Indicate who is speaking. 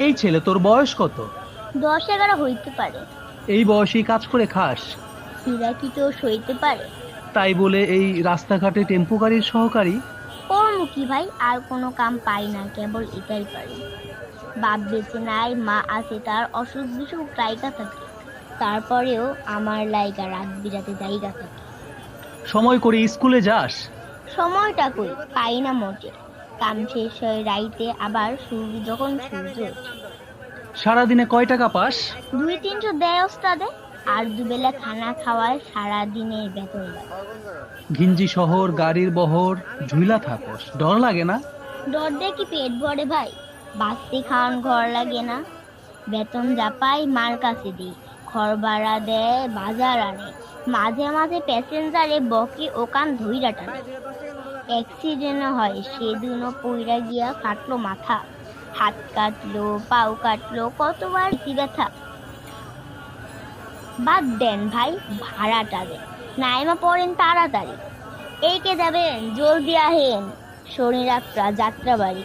Speaker 1: এই ছেলে তোর বয়স কত?
Speaker 2: দশ এগারো হইতে পারে।
Speaker 1: এই বয়সেই কাজ করে খাস।
Speaker 2: হীরা কি কেউ সইতে পারে।
Speaker 1: তাই বলে এই রাস্তাঘাটে টেম্পো গাড়ির সহকারী?
Speaker 2: করমু কি ভাই আর কোনো কাম পাই না কেবল এটাই পারি। বাপ বেঁচে নাই মা আছে তার অসুখ বিসুখ লাইগা থাকে। তারপরেও আমার লাইগা রাত বিরাতে জায়গা থাকে।
Speaker 1: সময় করে স্কুলে যাস?
Speaker 2: সময়টা কই? পাই না মোটে। কাম শেষ হয়ে রাইতে আবার সূর্য যখন সূর্য।
Speaker 1: সারাদিনে কয় টাকা পাস?
Speaker 2: দুই তিনশো দেয় ওস্তাদে আর দুবেলা খানা খাওয়ায় সারা দিনের বেতন
Speaker 1: ঘিঞ্জি শহর গাড়ির বহর ঝুইলা থাকস। ডর লাগে না?
Speaker 2: ডর দিয়ে কি পেট ভরে ভাই বাঁচতে খাওয়ান ঘর লাগে না। বেতন যা পাই মার কাছে দিই ঘর ভাড়া দেয় বাজার আনে। মাঝে মাঝে প্যাসেঞ্জারে বকে ওকান ধইরা টানে। অ্যাক্সিডেন্ট হয়। সেদিনও পইরা গিয়া কাটলো মাথা। হাত কাটলো, পাও কাটলো, কতবার কি ব্যথা বাদ দেন ভাই, ভাড়াটা দেন। নাইমা পড়েন তাড়াতাড়ি। এই কে যাবেন, জলদি আহেন। শনি রাত্রা যাত্রা বাড়ি